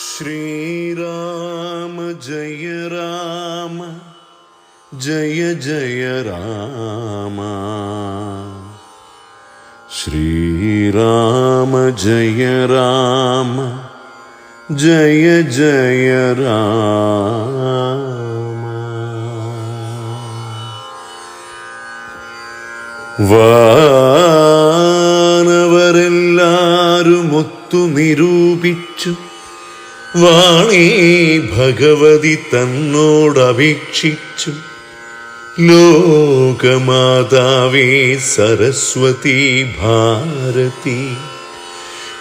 ശ്രീരാമ ജയ രാമ ജയ ജയ രാമ. ശ്രീരാമ ജയ രാമ ജയ ജയ രാമ. വാനവരെല്ലാരും ഒത്തു നിരൂപിച്ചു വാണി ഭഗവതി തന്നോടപേക്ഷിച്ചു. ലോകമാതാവേ സരസ്വതി ഭാരതി.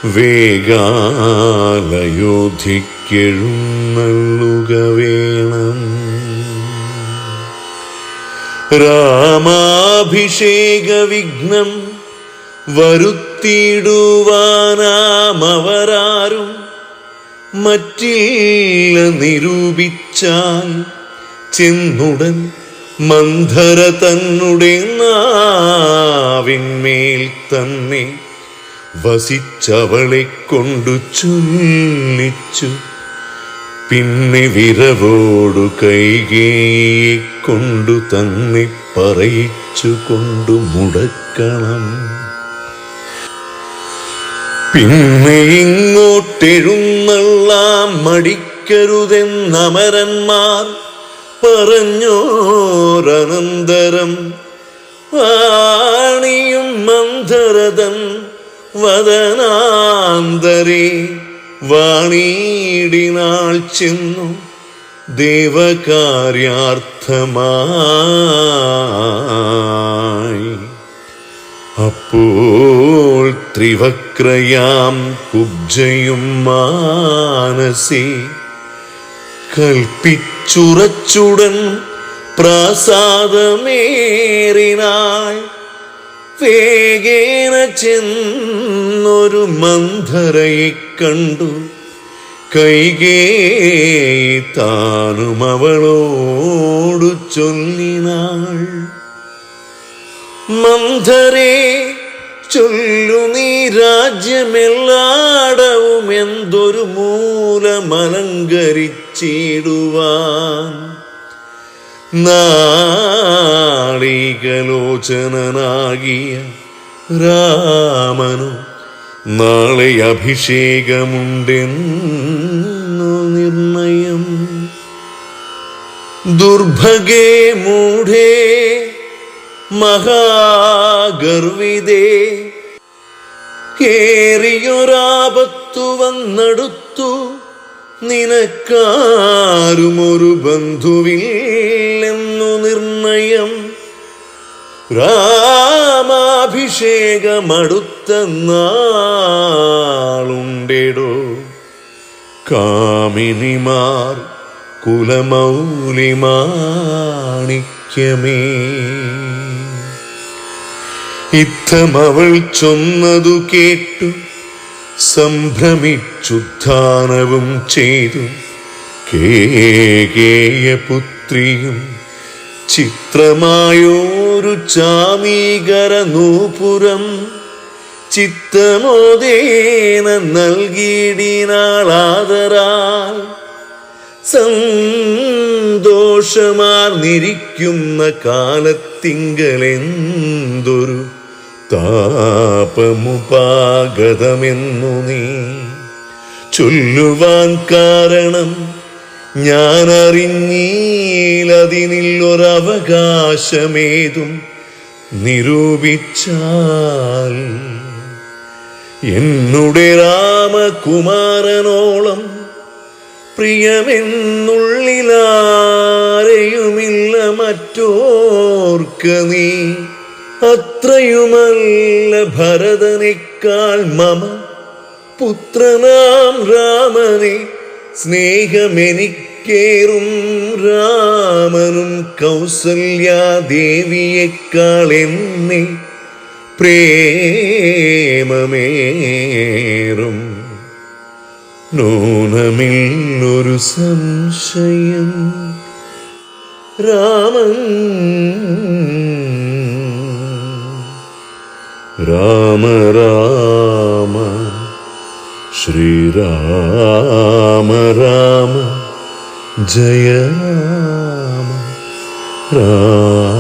വേഗാലയോധിക്കെഴുന്നള്ളുക വേണം രാമാഭിഷേക വിഘ്നം വരുത്തിയിടുവാനാമവരാരും മറ്റില്ല നിരൂപിച്ചാൽ ചെന്നുടൻ മന്ധര തന്നുടെ നാവിന്മേൽ തന്നെ വസിച്ചവളെ കൊണ്ടു ചൊല്ലിച്ചു. പിന്നെ വിരവോടു കൈകേയെ കൊണ്ടു തന്നെ പറയിച്ചു കൊണ്ടു മുടക്കണം. പിന്നെ ഇങ്ങോട്ടെഴുന്നള്ളാം മടിക്കരുതെന്നമരന്മാർ പറഞ്ഞോരനന്തരം. വാണിയും മന്ധരതൻ വദനാന്തരേ വാണീടിനാൾ ചെന്നു ദേവകാര്യാർത്ഥമായി. അപ്പോൾ ത്രിവക്രയാം കുബ്ജയും മാനസി. കൽപ്പിച്ചുറച്ചുടൻ പ്രാസാദമേറിനാൾ വേഗേന ചെന്നൊരു മന്ധരയെ കണ്ടു. കൈകേയി താനും അവളോടു ചൊല്ലിനാൾ. മന്ധരേ നീ രാജ്യമെല്ലാടവും എന്തൊരു മൂലമലങ്കരിച്ചിടുവാൻ. നാളികലോചനനാകിയ രാമനു നാളെ അഭിഷേകമുണ്ടെന്നു നിർണയം. ദുർഭഗേ മൂഢേ മഹാഗർവിതേ കേറിയൊരാപത്തു വന്നടുത്തു നിനക്കാരും ഒരു ബന്ധുവില്ലെന്നു നിർണയം. രാമാഭിഷേകമടുത്ത നാളുണ്ടെടോ കാമിനിമാർ കുലമൗലിമാണിക്യമേ. ഇത്തമവൾ ചൊന്നതു കേട്ടു സംഭ്രമിച്ചുദ്ധാനവും ചെയ്തു. കേകേയപുത്രിയും ചിത്രമായോരു ചാമീകര നൂപുരം ചിത്തമോദേന നൽകിയിടിനാളാതരാൽ സന്തോഷമാർന്നിരിക്കുന്ന കാലത്തിങ്കലെന്തൊരു താപമുപാഗതമെന്നു നീ ചൊല്ലുവാൻ കാരണം ഞാൻ അറിഞ്ഞീലതിനില്ലൊരവകാശമേതും നിരൂപിച്ചാൽ എന്നുടെ രാമകുമാരനോളം പ്രിയമെന്നുള്ളിലാരെയുമില്ല മറ്റോർക്ക് നീ അത്രയുമല്ല ഭരതനേക്കാൾ മമ. പുത്രനാം രാമനെ സ്നേഹമെനിക്കേറും രാമനും കൗസല്യാദേവിയേക്കാൾ എന്നെ പ്രേമമേറും. നൂനമില്ലൊരു സംശയം രാമൻ രാമ രാമ ശ്രീരാമ രാമ ജയ രാമ രാമ.